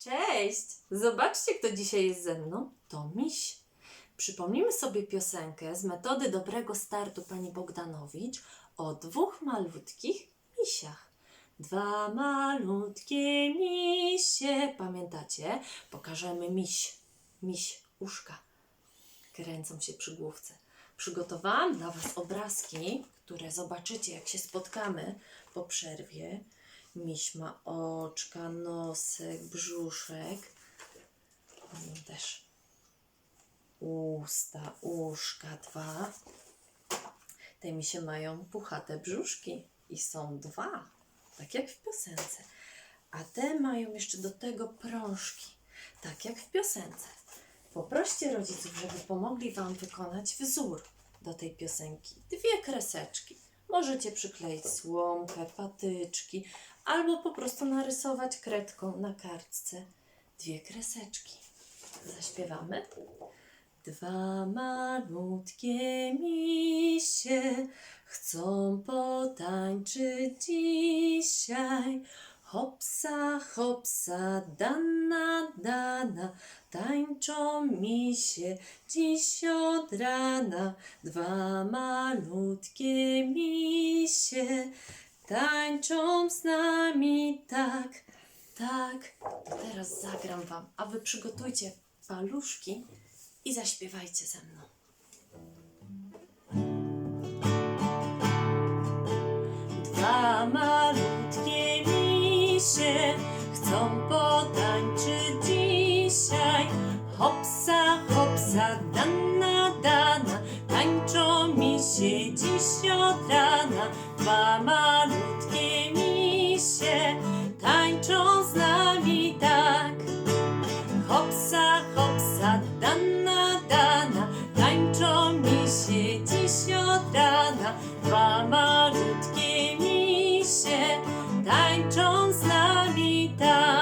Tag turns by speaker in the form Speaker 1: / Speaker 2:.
Speaker 1: Cześć! Zobaczcie, kto dzisiaj jest ze mną. To miś. Przypomnijmy sobie piosenkę z metody dobrego startu pani Bogdanowicz o dwóch malutkich misiach. Dwa malutkie misie. Pamiętacie? Pokażemy miś. Miś, uszka. Kręcą się przy główce. Przygotowałam dla Was obrazki, które zobaczycie, jak się spotkamy po przerwie. Miś ma oczka, nosek, brzuszek. Mm, Też usta, uszka dwa. Te misie mają puchate brzuszki i są dwa, tak jak w piosence. A te mają jeszcze do tego prążki, tak jak w piosence. Poproście rodziców, żeby pomogli Wam wykonać wzór do tej piosenki. Dwie kreseczki. Możecie przykleić słomkę, patyczki, albo po prostu narysować kredką na kartce dwie kreseczki. Zaśpiewamy. Dwa malutkie misie chcą potańczyć dzisiaj. Hopsa, hopsa, dana, dana, tańczą misie dziś od rana. Dwa malutkie misie tańczą z nami tak, tak. To teraz zagram Wam, a Wy przygotujcie paluszki i zaśpiewajcie ze mną. Dwa malutkie hopsa, dana, tańczą misie dziś od rana. Dwa malutkie misie tańczą z nami tak. Hopsa, hopsa, dana, dana, tańczą misie dziś od rana. Dwa malutkie misie tańczą z nami tak.